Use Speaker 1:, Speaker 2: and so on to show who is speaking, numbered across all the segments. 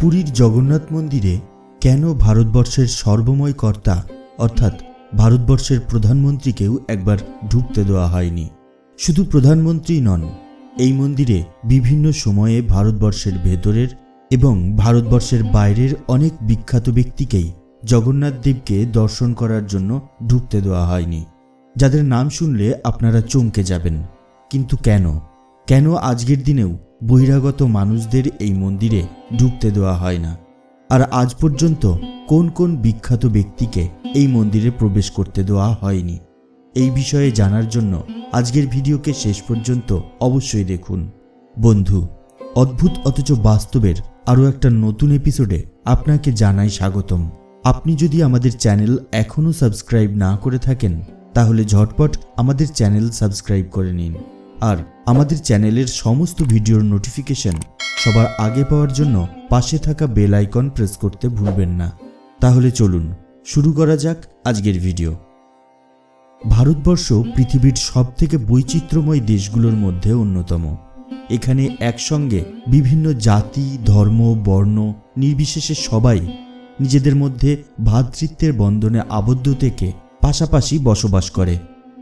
Speaker 1: পুরীর জগন্নাথ মন্দিরে কেন ভারতবর্ষের সর্বময় কর্তা, অর্থাৎ ভারতবর্ষের প্রধানমন্ত্রীকেও একবার ঢুকতে দেওয়া হয়নি? শুধু প্রধানমন্ত্রী নন, এই মন্দিরে বিভিন্ন সময়ে ভারতবর্ষের ভেতরের এবং ভারতবর্ষের বাইরের অনেক বিখ্যাত ব্যক্তিকেই জগন্নাথ দেবকে দর্শন করার জন্য ঢুকতে দেওয়া হয়নি। যাদের নাম শুনলে আপনারা চমকে যাবেন। কিন্তু কেন? কেন আজকের দিনেও বহিরাগত মানুষদের এই মন্দিরে ঢুকতে দেওয়া হয় না। আর আজ পর্যন্ত কোন কোন বিখ্যাত ব্যক্তিকে এই মন্দিরে প্রবেশ করতে দেওয়া হয়নি। এই বিষয়ে জানার জন্য আজকের ভিডিওকে শেষ পর্যন্ত অবশ্যই দেখুন। বন্ধু, অদ্ভুত অথচ বাস্তবের আরও একটা নতুন এপিসোডে আপনাকে জানাই স্বাগতম। আপনি যদি আমাদের চ্যানেল এখনও সাবস্ক্রাইব না করে থাকেন, তাহলে ঝটপট আমাদের চ্যানেল সাবস্ক্রাইব করে নিন। আর আমাদের চ্যানেলের সমস্ত ভিডিওর নোটিফিকেশন সবার আগে পাওয়ার জন্য পাশে থাকা বেল আইকন প্রেস করতে ভুলবেন না। তাহলে চলুন, শুরু করা যাক আজকের ভিডিও ভারতবর্ষ পৃথিবীর সবথেকে বৈচিত্র্যময় দেশগুলোর মধ্যে অন্যতম। এখানে একসঙ্গে বিভিন্ন জাতি, ধর্ম, বর্ণ, নির্বিশেষে সবাই নিজেদের মধ্যে ভ্রাতৃত্বের বন্ধনে আবদ্ধ থেকে পাশাপাশি বসবাস করে।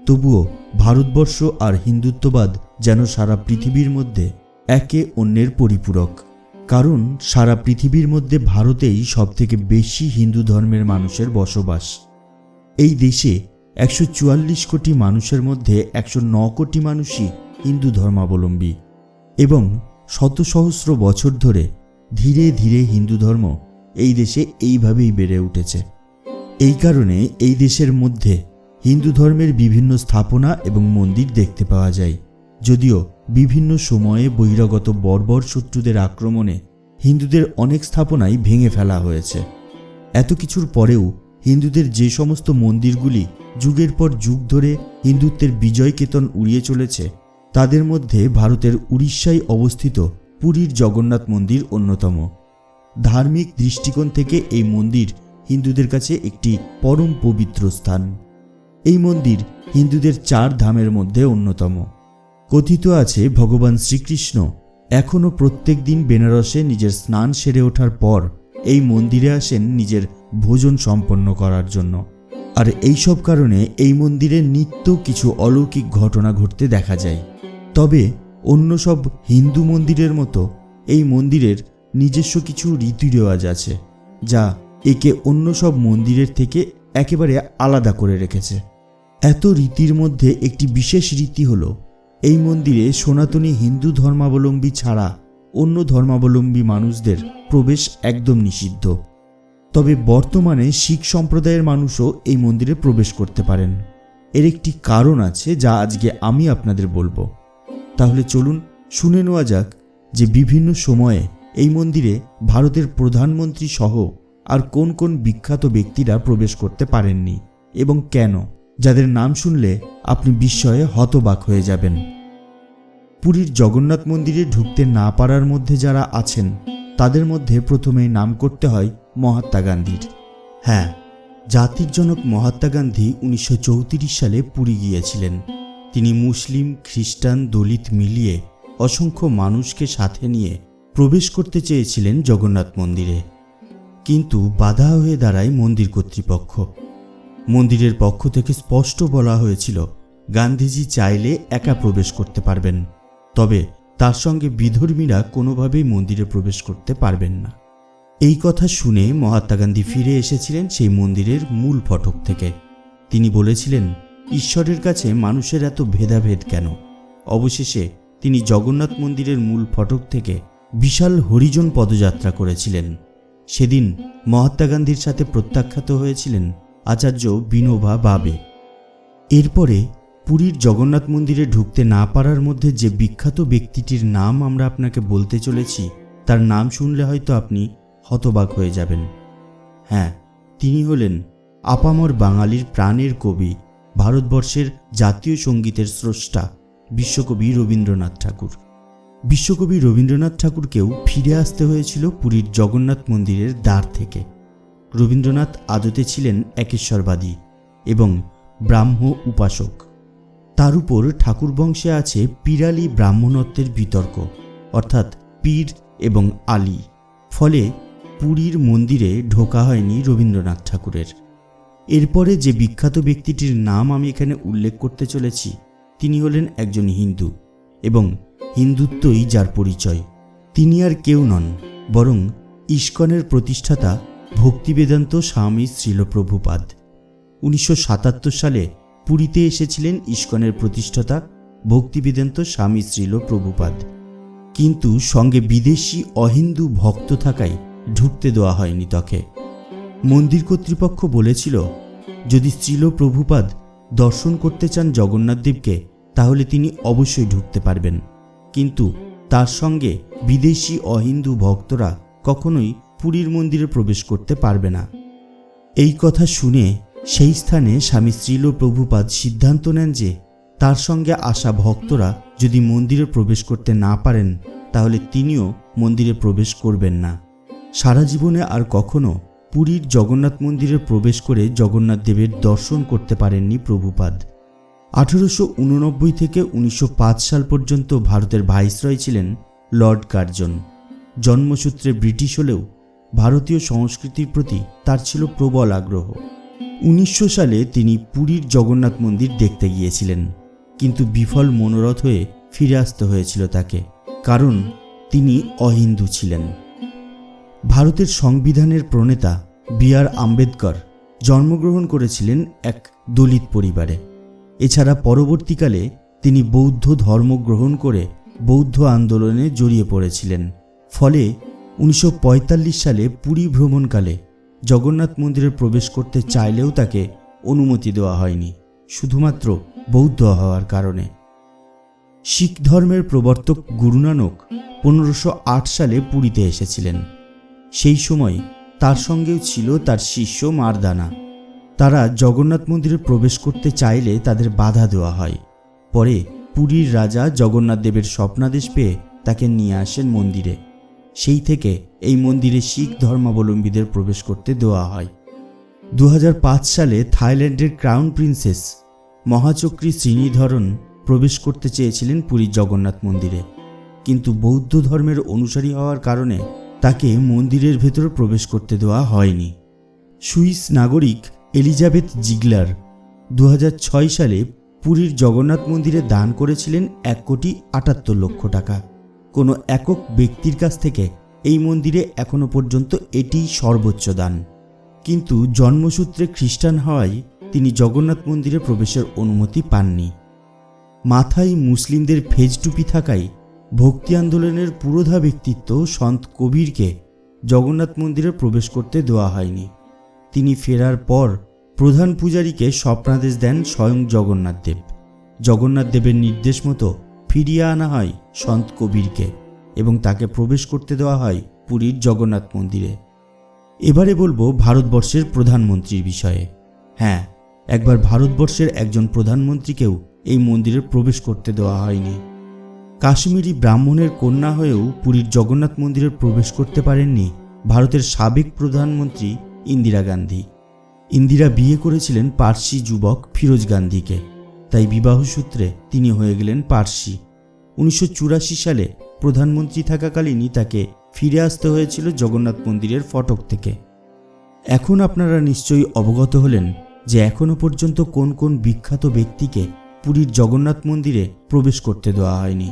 Speaker 1: তবুও ভারতবর্ষ আর হিন্দুত্ববাদ যেন সারা পৃথিবীর মধ্যে একে অন্যের পরিপূরক। কারণ সারা পৃথিবীর মধ্যে ভারতেই সবথেকে বেশি হিন্দু ধর্মের মানুষের বসবাস। এই দেশে একশো চুয়াল্লিশ কোটি মানুষের মধ্যে একশো ন কোটি মানুষই হিন্দু ধর্মাবলম্বী এবং শত সহস্র বছর ধরে ধীরে ধীরে হিন্দু ধর্ম এই দেশে এইভাবেই বেড়ে উঠেছে। এই কারণে এই দেশের মধ্যে হিন্দু ধর্মের বিভিন্ন স্থাপনা এবং মন্দির দেখতে পাওয়া যায়। যদিও বিভিন্ন সময়ে বহিরাগত বর্বর শত্রুদের আক্রমণে হিন্দুদের অনেক স্থাপনাই ভেঙে ফেলা হয়েছে। এত কিছুর পরেও হিন্দুদের যে সমস্ত মন্দিরগুলি যুগের পর যুগ ধরে হিন্দুত্বের বিজয় কেতন উড়িয়ে চলেছে, তাদের মধ্যে ভারতের উড়িষ্যায় অবস্থিত পুরীর জগন্নাথ মন্দির অন্যতম। ধার্মিক দৃষ্টিকোণ থেকে এই মন্দির হিন্দুদের কাছে একটি পরম পবিত্র স্থান। এই মন্দির হিন্দুদের চার ধামের মধ্যে অন্যতম। কথিত আছে, ভগবান শ্রীকৃষ্ণ এখনও প্রত্যেক দিন বেনারসে নিজের স্নান সেরে ওঠার পর এই মন্দিরে আসেন নিজের ভোজন সম্পন্ন করার জন্য। আর এই সব কারণে এই মন্দিরে নিত্য কিছু অলৌকিক ঘটনা ঘটতে দেখা যায়। তবে অন্য সব হিন্দু মন্দিরের মতো এই মন্দিরের নিজস্ব কিছু রীতি রেওয়াজ আছে, যা একে অন্য সব মন্দিরের থেকে একেবারে আলাদা করে রেখেছে। এত রীতির মধ্যে একটি বিশেষ রীতি হলো, এই মন্দিরে সনাতনী হিন্দু ধর্মাবলম্বী ছাড়া অন্য ধর্মাবলম্বী মানুষদের প্রবেশ একদম নিষিদ্ধ। তবে বর্তমানে শিখ সম্প্রদায়ের মানুষও এই মন্দিরে প্রবেশ করতে পারেন। এর একটি কারণ আছে যা আজকে আমি আপনাদের বলব। তাহলে চলুন শুনে নেওয়া যাক যে বিভিন্ন সময়ে এই মন্দিরে ভারতের প্রধানমন্ত্রী সহ আর কোন কোন বিখ্যাত ব্যক্তিরা প্রবেশ করতে পারেননি এবং কেন। যাদের নাম শুনলে আপনি বিস্ময়ে হতবাক হয়ে যাবেন। পুরীর জগন্নাথ মন্দিরে ঢুকতে না পারার মধ্যে যারা আছেন, তাদের মধ্যে প্রথমেই নাম করতে হয় মহাত্মা গান্ধীর। হ্যাঁ জাতির জনক মহাত্মা গান্ধী উনিশশো চৌত্রিশ সালে পুরী গিয়েছিলেন। তিনি মুসলিম, খ্রিস্টান, দলিত মিলিয়ে অসংখ্য মানুষকে সাথে নিয়ে প্রবেশ করতে চেয়েছিলেন জগন্নাথ মন্দিরে। কিন্তু বাধা হয়ে দাঁড়ায় মন্দির কর্তৃপক্ষ। মন্দিরের পক্ষ থেকে স্পষ্ট বলা হয়েছিল, গান্ধীজি চাইলে একা প্রবেশ করতে পারবেন। তবে তার সঙ্গে বিধর্মীরা কোনোভাবেই মন্দিরে প্রবেশ করতে পারবেন না। এই কথা শুনে মহাত্মা গান্ধী ফিরে এসেছিলেন সেই মন্দিরের মূল ফটক থেকে। তিনি বলেছিলেন, ঈশ্বরের কাছে মানুষের এত ভেদাভেদ কেন? অবশেষে তিনি জগন্নাথ মন্দিরের মূল ফটক থেকে বিশাল হরিজন পদযাত্রা করেছিলেন। সেদিন মহাত্মা গান্ধীর সাথে প্রত্যাখ্যাত হয়েছিলেন আচার্য বিনোবা বাবে। এরপরে পুরীর জগন্নাথ মন্দিরে ঢুকতে না পারার মধ্যে যে বিখ্যাত ব্যক্তিটির নাম আমরা আপনাকে বলতে চলেছি, তার নাম শুনলে হয়তো আপনি হতবাক হয়ে যাবেন। হ্যাঁ তিনি হলেন আপামর বাঙালির প্রাণের কবি, ভারতবর্ষের জাতীয় সঙ্গীতের স্রষ্টা, বিশ্বকবি রবীন্দ্রনাথ ঠাকুর। বিশ্বকবি রবীন্দ্রনাথ ঠাকুরকেও ফিরে আসতে হয়েছিল পুরীর জগন্নাথ মন্দিরের দ্বার থেকে। রবীন্দ্রনাথ আদতে ছিলেন একেশ্বরবাদী এবং ব্রাহ্ম উপাসক। তার উপর ঠাকুর বংশে আছে পিরালি ব্রাহ্মণত্বের বিতর্ক, অর্থাৎ পীর এবং আলী। ফলে পুরীর মন্দিরে ঢোকা হয়নি রবীন্দ্রনাথ ঠাকুরের। এরপরে যে বিখ্যাত ব্যক্তিটির নাম আমি এখানে উল্লেখ করতে চলেছি, তিনি হলেন একজন হিন্দু এবং হিন্দুত্বই যার পরিচয়। তিনি আর কেউ নন, বরং ইস্কনের প্রতিষ্ঠাতা ভক্তিবেদান্ত স্বামী শ্রীলপ্রভুপাদ। উনিশশো সাতাত্তর সালে পুরীতে এসেছিলেন ইস্কনের প্রতিষ্ঠাতা ভক্তিবেদান্ত স্বামী শ্রীল প্রভুপাদ কিন্তু সঙ্গে বিদেশি অহিন্দু ভক্ত থাকায় ঢুকতে দেওয়া হয়নি তাকে। মন্দির কর্তৃপক্ষ বলেছিল, যদি শ্রীল প্রভুপাদ দর্শন করতে চান জগন্নাথদেবকে তাহলে তিনি অবশ্যই ঢুকতে পারবেন। কিন্তু তার সঙ্গে বিদেশি অহিন্দু ভক্তরা কখনোই পুরীর মন্দিরে প্রবেশ করতে পারবে না। এই কথা শুনে সেই স্থানে স্বামী শ্রীল প্রভুপাদ সিদ্ধান্ত নেন যে তার সঙ্গে আসা ভক্তরা যদি মন্দিরে প্রবেশ করতে না পারেন, তাহলে তিনিও মন্দিরে প্রবেশ করবেন না। সারা জীবনে আর কখনো পুরীর জগন্নাথ মন্দিরে প্রবেশ করে জগন্নাথ দেবের দর্শন করতে পারেননি প্রভুপাদ। আঠেরোশো উননব্বই থেকে উনিশশো পাঁচ সাল পর্যন্ত ভারতের ভাইসরয় ছিলেন লর্ড কার্জন। জন্মসূত্রে ব্রিটিশ হলেও ভারতীয় সংস্কৃতির প্রতি তার ছিল প্রবল আগ্রহ। উনিশশো সালে তিনি পুরীর জগন্নাথ মন্দির দেখতে গিয়েছিলেন, কিন্তু বিফল মনোরথ হয়ে ফিরে আসতে হয়েছিল তাকে, কারণ তিনি অহিন্দু ছিলেন। ভারতের সংবিধানের প্রণেতা বি আর আম্বেদকর জন্মগ্রহণ করেছিলেন এক দলিত পরিবারে। এছাড়া পরবর্তীকালে তিনি বৌদ্ধ ধর্ম গ্রহণ করে বৌদ্ধ আন্দোলনে জড়িয়ে পড়েছিলেন, ফলে উনিশশো পঁয়তাল্লিশ সালে পুরী ভ্রমণকালে জগন্নাথ মন্দিরে প্রবেশ করতে চাইলেও তাকে অনুমতি দেওয়া হয়নি, শুধুমাত্র বৌদ্ধ হওয়ার কারণে। শিখ ধর্মের প্রবর্তক গুরু নানক পনেরোশো সালে পুরীতে এসেছিলেন। সেই সময় তার সঙ্গেও ছিল তার শিষ্য মারদানা। তারা জগন্নাথ মন্দিরে প্রবেশ করতে চাইলে তাদের বাধা দেওয়া হয়। পরে পুরীর রাজা জগন্নাথ দেবের স্বপ্নাদেশ পেয়ে তাকে নিয়ে আসেন মন্দিরে। সেই থেকে এই মন্দিরে শিখ ধর্মাবলম্বীদের প্রবেশ করতে দেওয়া হয়। দু হাজার পাঁচ সালে থাইল্যান্ডের ক্রাউন প্রিন্সেস মহাচক্রী শ্রীনিধরন প্রবেশ করতে চেয়েছিলেন পুরীর জগন্নাথ মন্দিরে। কিন্তু বৌদ্ধ ধর্মের অনুসারী হওয়ার কারণে তাকে মন্দিরের ভেতর প্রবেশ করতে দেওয়া হয়নি। সুইস নাগরিক এলিজাবেথ জিগলার দু হাজার ছয় সালে পুরীর জগন্নাথ মন্দিরে দান করেছিলেন এক কোটি আটাত্তর লক্ষ টাকা। কোনো একক ব্যক্তির কাছ থেকে এই মন্দিরে এখনও পর্যন্ত এটিই সর্বোচ্চ দান। কিন্তু জন্মসূত্রে খ্রিস্টান হওয়ায় তিনি জগন্নাথ মন্দিরে প্রবেশের অনুমতি পাননি। মাথায় মুসলিমদের ফেজ টুপি থাকায় ভক্তি আন্দোলনের পুরোধা ব্যক্তিত্ব সন্ত কবিরকে জগন্নাথ মন্দিরে প্রবেশ করতে দেওয়া হয়নি। তিনি ফেরার পর প্রধান পূজারীকে স্বপ্নাদেশ দেন স্বয়ং জগন্নাথ দেব। জগন্নাথ দেবের নির্দেশ মতো ফিরিয়ে আনা হয় সন্ত কবিরকে এবং তাকে প্রবেশ করতে দেওয়া হয় পুরীর জগন্নাথ মন্দিরে। এবারে বলব ভারতবর্ষের প্রধানমন্ত্রীর বিষয়ে। হ্যাঁ একবার ভারতবর্ষের একজন প্রধানমন্ত্রীকেও এই মন্দিরে প্রবেশ করতে দেওয়া হয়নি। কাশ্মীরি ব্রাহ্মণের কন্যা হয়েও পুরীর জগন্নাথ মন্দিরে প্রবেশ করতে পারেননি ভারতের সাবেক প্রধানমন্ত্রী ইন্দিরা গান্ধী। ইন্দিরা বিয়ে করেছিলেন পার্সি যুবক ফিরোজ গান্ধীকে। তাই বিবাহসূত্রে তিনি হয়ে গেলেন পার্সি। উনিশশো চুরাশি সালে প্রধানমন্ত্রী থাকাকালীনই তাকে ফিরে আসতে হয়েছিল জগন্নাথ মন্দিরের ফটক থেকে। এখন আপনারা নিশ্চয়ই অবগত হলেন যে এখনও পর্যন্ত কোন কোন বিখ্যাত ব্যক্তিকে পুরীর জগন্নাথ মন্দিরে প্রবেশ করতে দেওয়া হয়নি।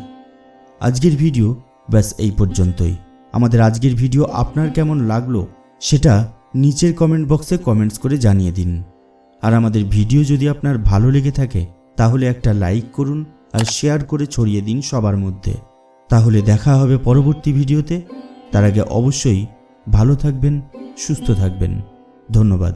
Speaker 1: আজকের ভিডিও ব্যাস এই পর্যন্তই। আমাদের আজকের ভিডিও আপনার কেমন লাগল সেটা নিচের কমেন্ট বক্সে কমেন্টস করে জানিয়ে দিন। আর আমাদের ভিডিও যদি আপনার ভালো লেগে থাকে তাহলে একটা লাইক করুন আর শেয়ার করে ছড়িয়ে দিন সবার মধ্যে। তাহলে দেখা হবে পরবর্তী ভিডিওতে। তার আগে অবশ্যই ভালো থাকবেন, সুস্থ থাকবেন। ধন্যবাদ।